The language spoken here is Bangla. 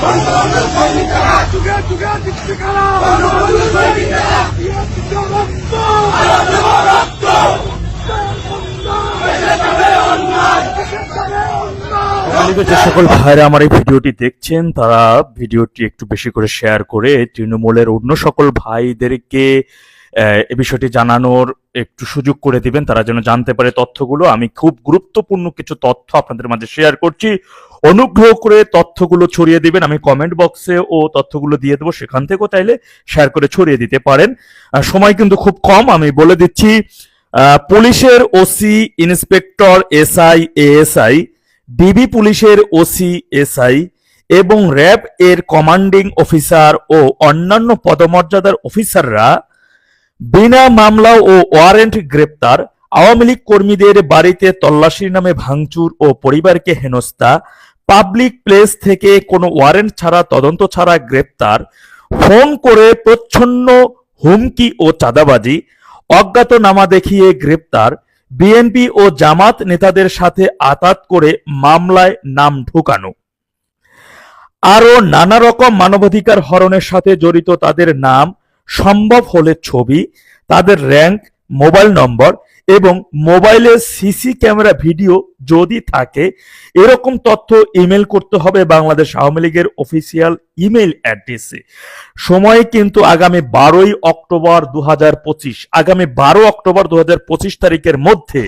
যে সকল ভাইরা আমার এই ভিডিওটি দেখছেন, তারা ভিডিওটি একটু বেশি করে শেয়ার করে তৃণমূলের অন্য সকল ভাইদেরকে, এ বিষয়টি জানানোর একটু সুযোগ করে দিবেন, তারা যেন জানতে পারে তথ্যগুলো। আমি খুব গুরুত্বপূর্ণ কিছু তথ্য আপনাদের মাঝে শেয়ার করছি। অনুগ্রহ করে তথ্যগুলো ছড়িয়ে দিবেন। আমি কমেন্ট বক্সে ও তথ্যগুলো দিয়ে দেবো। সেখান থেকেও চাইলে শেয়ার করে ছড়িয়ে দিতে পারেন। সময় কিন্তু খুব কম। আমি বলে দিচ্ছি পুলিশের OC inspector SI ASI DB পুলিশের ওসি এসআই এবং র্যাব এর কমান্ডিং অফিসার ও অন্যান্য পদমর্যাদার অফিসাররা বিনা মামলা ও ওয়ারেন্ট গ্রেপ্তার, আওয়ামী লীগ কর্মীদের বাড়িতে তল্লাশির নামে ভাঙচুর ও পরিবারকে হেনস্থা পাবলিক প্লেস থেকে কোনো ওয়ারেন্ট ছাড়া, তদন্ত ছাড়া গ্রেপ্তার, ফোন করে প্রচ্ছন্ন হুমকি ও চাঁদাবাজি, অজ্ঞাতনামা দেখিয়ে গ্রেপ্তার বিএনপি ও জামাত নেতাদের সাথে আতাত করে মামলায় নাম ঢুকানো। আরও নানা রকম মানবাধিকার হরণের সাথে জড়িত তাদের নাম, সম্ভব হলে ছবি, তাদের র্যাঙ্ক মোবাইল নম্বর এবং মোবাইলের সিসি ক্যামেরা ভিডিও যদি থাকে, এরকম তথ্য ইমেল করতে হবে বাংলাদেশ আওয়ামী লীগের অফিসিয়াল ইমেল অ্যাড্রেসে। সময় কিন্তু আগামী বারোই অক্টোবর দু হাজার পঁচিশ। আগামী বারো অক্টোবর দু হাজার পঁচিশ তারিখের মধ্যে